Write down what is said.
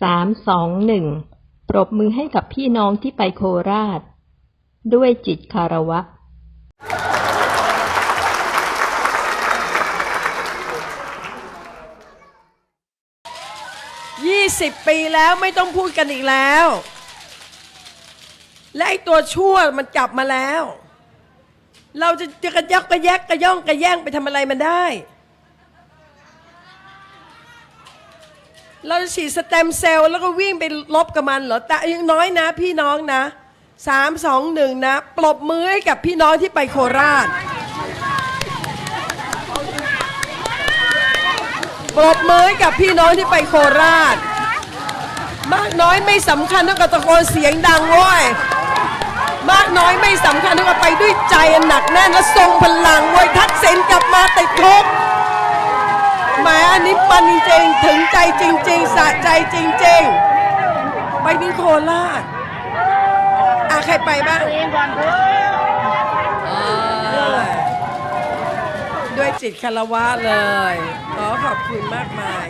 สามสองหนึ่งปรบมือให้กับพี่น้องที่ไปโคราช ด้วยจิตคารวะ ยี่สิบปีแล้วไม่ต้องพูดกันอีกแล้ว และไอตัวชั่วมันกลับมาแล้ว เราจะจะกระยักกระแยกกระย่องกระแย่งไปทำอะไรมันได้ เราจะฉีดสเต็มเซลล์แล้วก็วิ่งไปลบกับมันเหรอแต่ยังน้อยนะพี่น้องนะสามสองหนึ่งนะ ปรบมือให้กับพี่น้องที่ไปโคราช ปรบมือให้กับพี่น้องที่ไปโคราช มากน้อยไม่สำคัญเท่ากับตะโกนเสียงดังว้ยมากน้อยไม่สำคัญเท่ากับไปด้วยใจอันหนักแน่นและทรงพลังว้ยทักษิณกลับมาติดคุก มันจริงๆ ถึงใจจริง ๆ สะใจจริง ๆ ไปที่โคราชอะใครไปบ้างด้วยจิตคารวะเลย ขอขอบคุณมากมาย